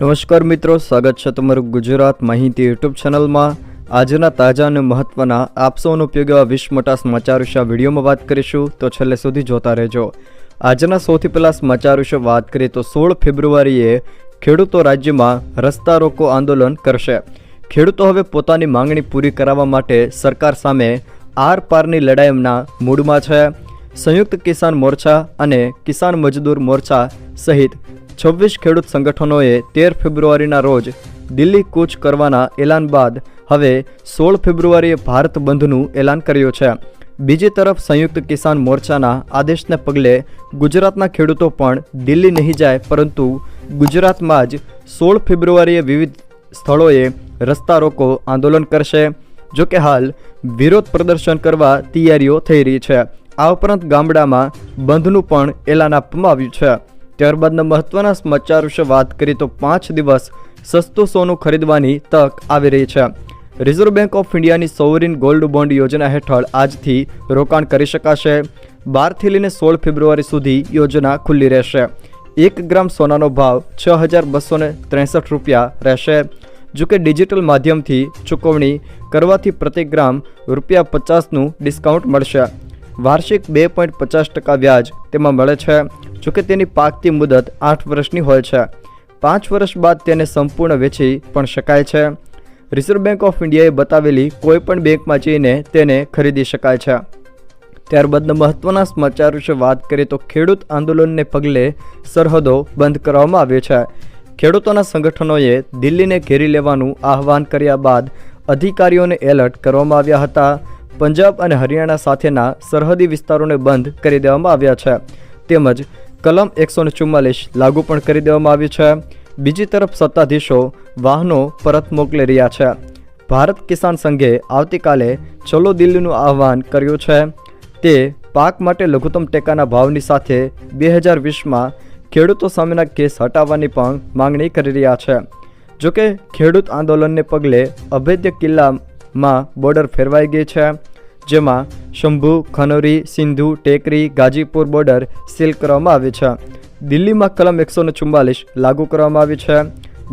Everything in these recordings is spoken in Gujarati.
નમસ્કાર મિત્રો, સ્વાગત છે તમારું ગુજરાત માહિતી યુટ્યુબ ચેનલમાં. આજના તાજા અને મહત્વના આપસોનો ઉપયોગ એવા વિશ્વ મોટા સમાચાર વિશે વિડીયોમાં વાત કરીશું, તો છેલ્લે સુધી જોતા રહેજો. આજના સૌથી પહેલાં સમાચાર વિશે વાત કરીએ, તો સોળ ફેબ્રુઆરીએ ખેડૂતો રાજ્યમાં રસ્તા રોકો આંદોલન કરશે. ખેડૂતો હવે પોતાની માંગણી પૂરી કરાવવા માટે સરકાર સામે આર પારની લડાઈના મૂડમાં છે. સંયુક્ત કિસાન મોરચા અને કિસાન મજદૂર મોરચા સહિત છવ્વીસ ખેડૂત સંગઠનોએ તેર ફેબ્રુઆરીના રોજ દિલ્હી કૂચ કરવાના એલાન બાદ હવે સોળ ફેબ્રુઆરીએ ભારત બંધનું એલાન કર્યું છે. બીજી તરફ સંયુક્ત કિસાન મોરચાના આદેશને પગલે ગુજરાતના ખેડૂતો પણ દિલ્હી નહીં જાય પરંતુ ગુજરાતમાં જ સોળ ફેબ્રુઆરીએ વિવિધ સ્થળોએ રસ્તા રોકો આંદોલન કરશે. જો કે હાલ વિરોધ પ્રદર્શન કરવા તૈયારીઓ થઈ રહી છે. આ ઉપરાંત ગામડામાં બંધનું પણ એલાન આપવામાં આવ્યું છે. ત્યારબાદના મહત્વના સમાચાર વિશે વાત કરીએ તો પાંચ દિવસ સસ્તું સોનું ખરીદવાની તક આવી રહી છે. રિઝર્વ બેંક ઓફ ઇન્ડિયાની સોવરિન ગોલ્ડ બોન્ડ યોજના હેઠળ આજથી રોકાણ કરી શકાશે. બારથી લઈને સોળ ફેબ્રુઆરી સુધી યોજના ખુલ્લી રહેશે. એક ગ્રામ સોનાનો ભાવ છ હજાર બસો ત્રેસઠ રૂપિયા રહેશે. જો કે ડિજિટલ માધ્યમથી ચૂકવણી કરવાથી પ્રતિ ગ્રામ રૂપિયા પચાસનું ડિસ્કાઉન્ટ મળશે. વાર્ષિક બે પોઈન્ટ પચાસ ટકા વ્યાજ તેમાં મળે છે જોકે તેની પાકતી મુદત આઠ વર્ષની હોય છે. પાંચ વર્ષ બાદ તેને સંપૂર્ણ વેચી પણ શકાય છે. રિઝર્વ બેંક ઓફ ઇન્ડિયાએ બતાવેલી કોઈપણ બેંકમાં જઈને તેને ખરીદી શકાય છે. ત્યારબાદના મહત્વના સમાચાર વિશે વાત કરીએ તો ખેડૂત આંદોલનને પગલે સરહદો બંધ કરવામાં આવ્યો છે. ખેડૂતોના સંગઠનોએ દિલ્હીને ઘેરી લેવાનું આહવાન કર્યા બાદ અધિકારીઓને એલર્ટ કરવામાં આવ્યા હતા. પંજાબ અને હરિયાણા સાથેના સરહદી વિસ્તારોને બંધ કરી દેવામાં આવ્યા છે. તેમજ કલમ એકસો ચુમ્માલીસ લાગુ પણ કરી દેવામાં આવી છે. બીજી તરફ સત્તાધીશો વાહનો પરત મોકલી રહ્યા છે. ભારત કિસાન સંઘે આવતીકાલે ચલો દિલ્હીનું આહવાન કર્યું છે. તે પાક માટે લઘુત્તમ ટેકાના ભાવની સાથે બે હજાર વીસમાં ખેડૂતો સામેના કેસ હટાવવાની પણ માંગણી કરી રહ્યા છે. જોકે ખેડૂત આંદોલનને પગલે અભેદ્ય કિલ્લામાં બોર્ડર ફેરવાઈ ગઈ છે. જેમાં શંભુ, ખનોરી, સિંધુ, ટેકરી, ગાજીપુર બોર્ડર સીલ કરવામાં આવી છે. દિલ્હીમાં કલમ એકસો ચુમ્માલીસ લાગુ કરવામાં આવી છે.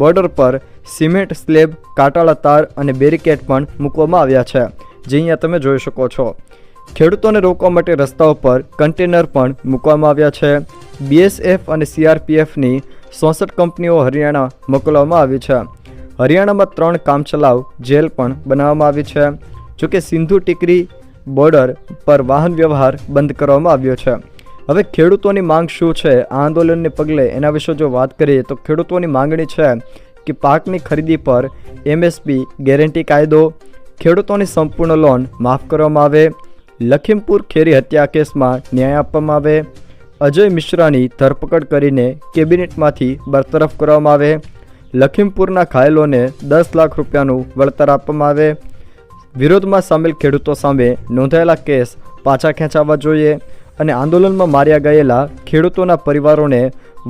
બોર્ડર પર સિમેન્ટ સ્લેબ, કાટાળા તાર અને બેરિકેડ પણ મૂકવામાં આવ્યા છે, જે અહીંયા તમે જોઈ શકો છો. ખેડૂતોને રોકવા માટે રસ્તાઓ પર કન્ટેનર પણ મૂકવામાં આવ્યા છે. બીએસએફ અને સીઆરપીએફની સોસઠ કંપનીઓ હરિયાણા મોકલવામાં આવી છે. હરિયાણામાં ત્રણ કામચલાઉ જેલ પણ બનાવવામાં આવી છે. જોકે સિંધુ ટીકરી બોર્ડર પર વાહન વ્યવહાર બંધ કરવામાં આવ્યો છે. હવે ખેડૂતોની માંગ શું છે? આ આંદોલનને પગલે એના વિશે જો વાત કરીએ તો ખેડૂતોની માંગણી છે કે પાકની ખરીદી પર એમએસપી ગેરંટી કાયદો, ખેડૂતોની સંપૂર્ણ લોન માફ કરવામાં આવે, લખીમપુર ખેરી હત્યા કેસમાં ન્યાય આપવામાં આવે, અજય મિશ્રાની ધરપકડ કરીને કેબિનેટમાંથી બરતરફ કરવામાં આવે, લખીમપુરના ઘાયલોને દસ લાખ રૂપિયાનું વળતર આપવામાં આવે વિરોધમાં સામેલ ખેડૂતો સામે નોંધાયેલા કેસ પાછા ખેંચાવવા જોઈએ અને આંદોલનમાં માર્યા ગયેલા ખેડૂતોના પરિવારોને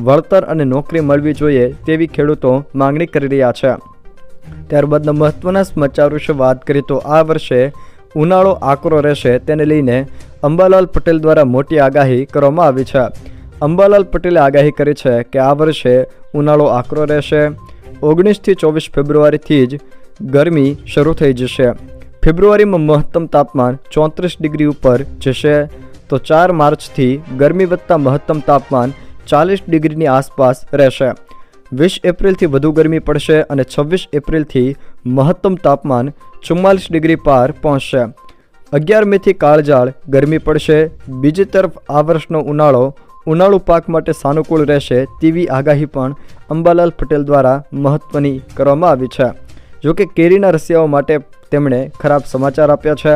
વળતર અને નોકરી મળવી જોઈએ તેવી ખેડૂતો માંગણી કરી રહ્યા છે. ત્યારબાદના મહત્વના સમાચાર વિશે વાત કરીએ તો આ વર્ષે ઉનાળો આકરો રહેશે તેને લઈને અંબાલાલ પટેલ દ્વારા મોટી આગાહી કરવામાં આવી છે. અંબાલાલ પટેલે આગાહી કરી છે કે આ વર્ષે ઉનાળો આકરો રહેશે. ઓગણીસથી ચોવીસ ફેબ્રુઆરીથી જ ગરમી શરૂ થઈ જશે. ફેબ્રુઆરીમાં મહત્તમ તાપમાન ચોત્રીસ ડિગ્રી ઉપર જશે. તો ચાર માર્ચથી ગરમી વધતા મહત્તમ તાપમાન ચાલીસ ડિગ્રીની આસપાસ રહેશે. વીસ એપ્રિલથી વધુ ગરમી પડશે અને છવ્વીસ એપ્રિલથી મહત્તમ તાપમાન ચુમ્માલીસ ડિગ્રી પાર પહોંચશે. અગિયાર મેથી કાળજાળ ગરમી પડશે. બીજી તરફ આ વર્ષનો ઉનાળો, ઉનાળુ પાક માટે સાનુકૂળ રહેશે તેવી આગાહી પણ અંબાલાલ પટેલ દ્વારા મહત્ત્વની કરવામાં આવી છે. જોકે કેરીના રસિયાઓ માટે તેમણે ખરાબ સમાચાર આપ્યા છે.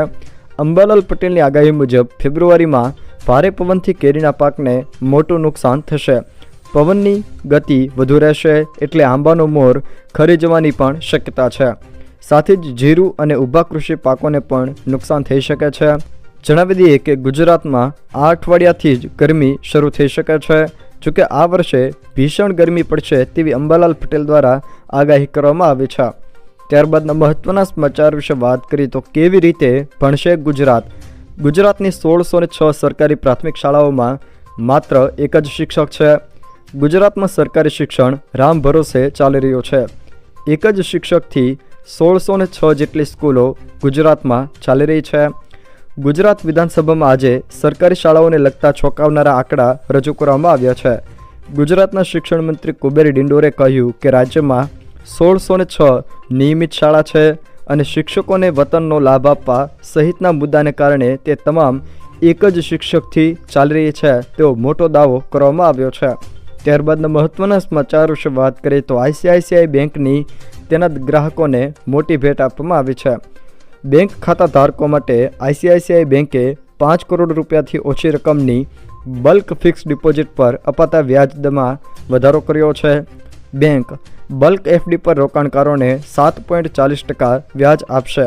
અંબાલાલ પટેલની આગાહી મુજબ ફેબ્રુઆરીમાં ભારે પવનથી કેરીના પાકને મોટું નુકસાન થશે. પવનની ગતિ વધુ રહેશે એટલે આંબાનો મોર ખરી જવાની પણ શક્યતા છે. સાથે જ જીરું અને ઊભા કૃષિ પાકોને પણ નુકસાન થઈ શકે છે. જણાવી દઈએ કે ગુજરાતમાં આ અઠવાડિયાથી જ ગરમી શરૂ થઈ શકે છે. જોકે આ વર્ષે ભીષણ ગરમી પડશે તેવી અંબાલાલ પટેલ દ્વારા આગાહી કરવામાં આવી છે. ત્યારબાદના મહત્વના સમાચાર વિશે વાત કરીએ તો કેવી રીતે ભણશે ગુજરાત? ગુજરાતની સોળસો છ સરકારી પ્રાથમિક શાળાઓમાં માત્ર એક જ શિક્ષક છે. ગુજરાતમાં સરકારી શિક્ષણ રામ ભરોસે ચાલી રહ્યું છે. એક જ શિક્ષકથી સોળસો ને છ જેટલી સ્કૂલો ગુજરાતમાં ચાલી રહી છે. ગુજરાત વિધાનસભામાં આજે સરકારી શાળાઓને લગતા ચોંકાવનારા આંકડા રજૂ કરવામાં આવ્યા છે. ગુજરાતના શિક્ષણ મંત્રી કુબેર ડિંડોરે કહ્યું કે રાજ્યમાં સોળસો ને છ નિયમિત શાળા છે અને શિક્ષકોને વતનનો લાભ આપવા સહિતના મુદ્દાને કારણે તે તમામ એક જ શિક્ષકથી ચાલી રહી છે. તેવો મોટો દાવો કરવામાં આવ્યો છે. ત્યારબાદના મહત્ત્વના સમાચાર વિશે વાત કરીએ તો આઈસીઆઈસીઆઈ બેંકની તેના ગ્રાહકોને મોટી ભેટ આપવામાં આવી છે. બેંક ખાતા ધારકો માટે આઈસીઆઈસીઆઈ બેંકે પાંચ કરોડ રૂપિયાથી ઓછી રકમની બલ્ક ફિક્સ ડિપોઝિટ પર અપાતા વ્યાજદરમાં વધારો કર્યો છે. બેંક બલ્ક એફડી પર રોકાણકારોને સાત પોઈન્ટ ચાલીસ ટકા વ્યાજ આપશે.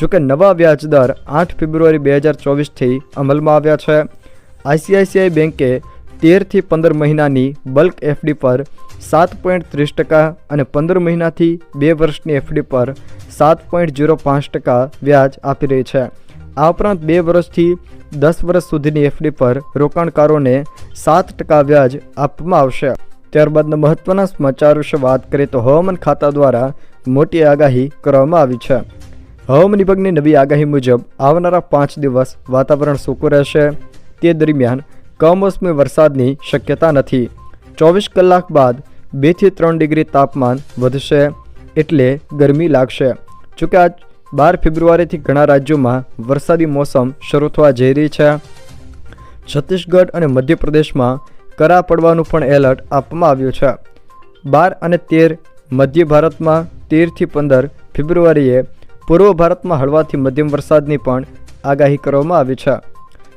જોકે નવા વ્યાજદર આઠ ફેબ્રુઆરી બે હજાર ચોવીસથી અમલમાં આવ્યા છે. આઈસીઆઈસીઆઈ બેંકે તેરથી પંદર મહિનાની બલ્ક એફડી પર સાત પોઈન્ટ ત્રીસ ટકા અને પંદર મહિનાથી બે વર્ષની એફડી પર સાત પોઈન્ટ જીરો પાંચ ટકા વ્યાજ આપી રહી છે. આ ઉપરાંત બે વર્ષથી દસ વર્ષ સુધીની એફડી પર રોકાણકારોને સાત ટકા વ્યાજ આપવામાં આવશે. ત્યારબાદના મહત્વના સમાચાર વિશે વાત કરીએ તો હવામાન ખાતા દ્વારા મોટી આગાહી કરવામાં આવી છે. હવામાન વિભાગની નવી આગાહી મુજબ આવનારા પાંચ દિવસ વાતાવરણ સૂકું રહેશે. તે દરમિયાન કમોસમી વરસાદની શક્યતા નથી. ચોવીસ કલાક બાદ બેથી ત્રણ ડિગ્રી તાપમાન વધશે એટલે ગરમી લાગશે. જોકે આજ બાર ફેબ્રુઆરીથી ઘણા રાજ્યોમાં વરસાદી મોસમ શરૂ થવા જઈ રહી છે. છત્તીસગઢ અને મધ્યપ્રદેશમાં કરા પડવાનું પણ એલર્ટ આપવામાં આવ્યું છે. બાર અને તેર મધ્ય ભારતમાં તેરથી પંદર ફેબ્રુઆરીએ પૂર્વ ભારતમાં હળવાથી મધ્યમ વરસાદની પણ આગાહી કરવામાં આવી છે.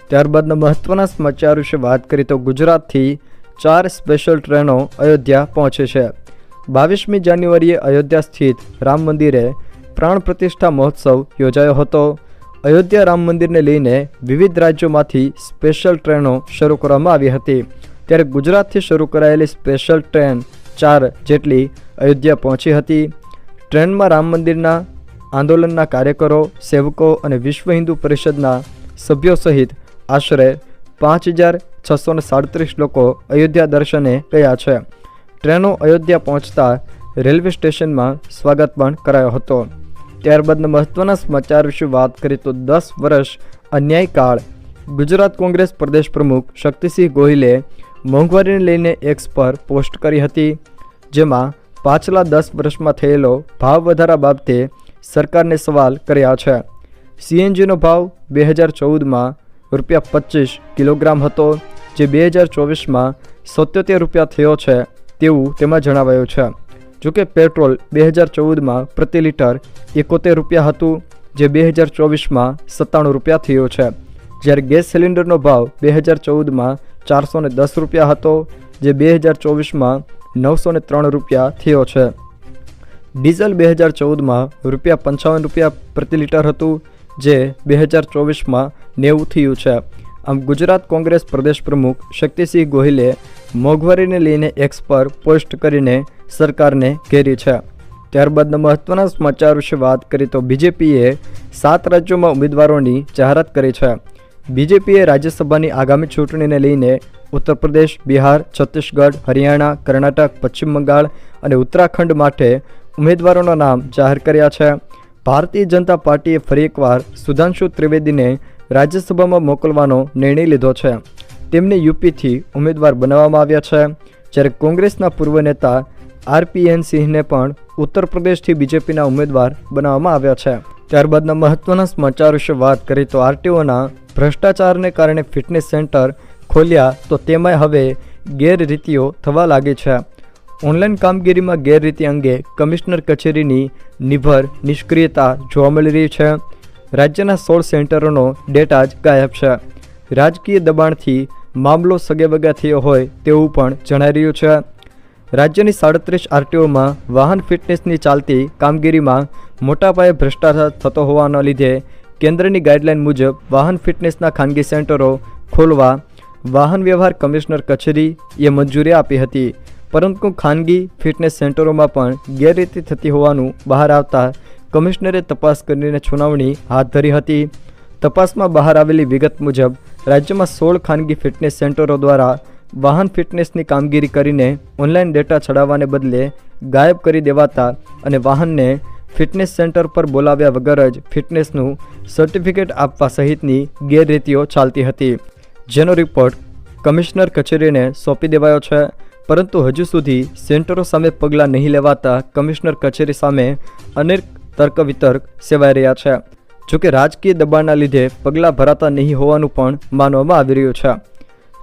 ત્યારબાદના મહત્ત્વના સમાચાર વિશે વાત કરીએ તો ગુજરાતથી ચાર સ્પેશિયલ ટ્રેનો અયોધ્યા પહોંચે છે. બાવીસમી જાન્યુઆરીએ અયોધ્યા સ્થિત રામ મંદિરે પ્રાણ પ્રતિષ્ઠા મહોત્સવ યોજાયો હતો. અયોધ્યા રામ મંદિરને લઈને વિવિધ રાજ્યોમાંથી સ્પેશિયલ ટ્રેનો શરૂ કરવામાં આવી હતી. ત્યારે ગુજરાતથી શરૂ કરાયેલી સ્પેશિયલ ટ્રેન ચાર જેટલી અયોધ્યા પહોંચી હતી. ટ્રેનમાં રામ મંદિરના આંદોલનના કાર્યકરો, સેવકો અને વિશ્વ હિન્દુ પરિષદના સભ્યો સહિત આશરે પાંચ હજાર છસો ને સાડત્રીસ લોકો અયોધ્યા દર્શને ગયા છે. ટ્રેનો અયોધ્યા પહોંચતા રેલવે સ્ટેશનમાં સ્વાગત પણ કરાયો હતો. ત્યારબાદના મહત્ત્વના સમાચાર વિશે વાત કરીએ તો દસ વર્ષ અન્યાયકાળ ગુજરાત કોંગ્રેસ પ્રદેશ પ્રમુખ શક્તિસિંહ ગોહિલે મોંઘવારીને લઈને એક્સ પર પોસ્ટ કરી હતી, જેમાં પાછલા દસ વર્ષમાં થયેલો ભાવ વધારા બાબતે સરકારને સવાલ કર્યા છે. સીએનજીનો ભાવ બે હજાર ચૌદમાં રૂપિયા પચીસ કિલોગ્રામ હતો, જે બે હજાર ચોવીસમાં સત્યોતેર રૂપિયા થયો છે તેવું તેમાં જણાવાયું છે. જોકે પેટ્રોલ બે હજાર ચૌદમાં પ્રતિ લિટર એકોતેર રૂપિયા હતું, જે બે હજાર ચોવીસમાં સત્તાણું રૂપિયા થયો છે. જ્યારે ગેસ સિલિન્ડરનો ભાવ બે હજાર ચૌદમાં ચારસો ને દસ રૂપિયા હતો, જે બે હજાર ચોવીસમાં નવસો ને ત્રણ રૂપિયા થયો છે. ડીઝલ બે હજાર ચૌદમાં રૂપિયા પંચાવન રૂપિયા પ્રતિ લીટર હતું, જે બે હજાર ચોવીસમાં નેવું થયું છે. આમ ગુજરાત કોંગ્રેસ પ્રદેશ પ્રમુખ શક્તિસિંહ ગોહિલે મોંઘવારીને લઈને એક્સ પર પોસ્ટ કરીને સરકારને ઘેરી છે. ત્યારબાદના મહત્ત્વના સમાચાર વિશે વાત કરીએ તો બીજેપીએ સાત રાજ્યોમાં ઉમેદવારોની જાહેરાત કરી છે. બીજેપીએ રાજ્યસભાની આગામી ચૂંટણીને લઈને ઉત્તર પ્રદેશ બિહાર, છત્તીસગઢ, હરિયાણા, કર્ણાટક, પશ્ચિમ બંગાળ અને ઉત્તરાખંડ માટે ઉમેદવારોના નામ જાહેર કર્યા છે. ભારતીય જનતા પાર્ટીએ ફરી એકવાર સુધાંશુ ત્રિવેદીને રાજ્યસભામાં મોકલવાનો નિર્ણય લીધો છે. તેમને યુપીથી ઉમેદવાર બનાવવામાં આવ્યા છે. જ્યારે કોંગ્રેસના પૂર્વ નેતા આરપીએન સિંહને પણ ઉત્તર પ્રદેશથી બીજેપીના ઉમેદવાર બનાવવામાં આવ્યા છે. ત્યારબાદના મહત્ત્વના સમાચાર વિશે વાત કરીએ તો આરટીઓના ભ્રષ્ટાચારને કારણે ફિટનેસ સેન્ટર ખોલ્યા તો તેમાં હવે ગેરરીતિઓ થવા લાગી છે. ઓનલાઈન કામગીરીમાં ગેરરીતિ અંગે કમિશનર કચેરીની નિભર નિષ્ક્રિયતા જોવા મળી રહી છે. રાજ્યના સોળ સેન્ટરોનો ડેટા જ ગાયબ છે. રાજકીય દબાણથી મામલો સગેવગા થયો હોય તેવું પણ જણાઈ રહ્યું છે. રાજ્યની સાડત્રીસ આરટીઓમાં વાહન ફિટનેસની ચાલતી કામગીરીમાં મોટા પાયે ભ્રષ્ટાચાર થતો હોવાના લીધે કેન્દ્રની ગાઈડલાઈન મુજબ વાહન ફિટનેસના ખાનગી સેન્ટરો ખોલવા વાહન વ્યવહાર કમિશનર કચેરીએ મંજૂરી આપી હતી. પરંતુ ખાનગી ફિટનેસ સેન્ટરોમાં પણ ગેરરીતિ થતી હોવાનું બહાર આવતા કમિશનરે તપાસ કરીને સુનાવણી હાથ ધરી હતી. તપાસમાં બહાર આવેલી વિગત મુજબ રાજ્યમાં સોળ ખાનગી ફિટનેસ સેન્ટરો દ્વારા વાહન ફિટનેસની કામગીરી કરીને ઓનલાઈન ડેટા ચડાવવાને બદલે ગાયબ કરી દેવાતા અને વાહનને ફિટનેસ સેન્ટર પર બોલાવ્યા વગર જ ફિટનેસનું સર્ટિફિકેટ આપવા સહિતની ગેરરીતિઓ ચાલતી હતી. જેનો રિપોર્ટ કમિશનર કચેરીને સોંપી દેવાયો છે. પરંતુ હજુ સુધી સેન્ટરો સામે પગલાં નહીં લેવાતા કમિશનર કચેરી સામે અનેક તર્ક વિતર્ક સેવાઈ રહ્યા છે. જોકે રાજકીય દબાણના લીધે પગલાં ભરાતા નહીં હોવાનું પણ માનવામાં આવી રહ્યું છે.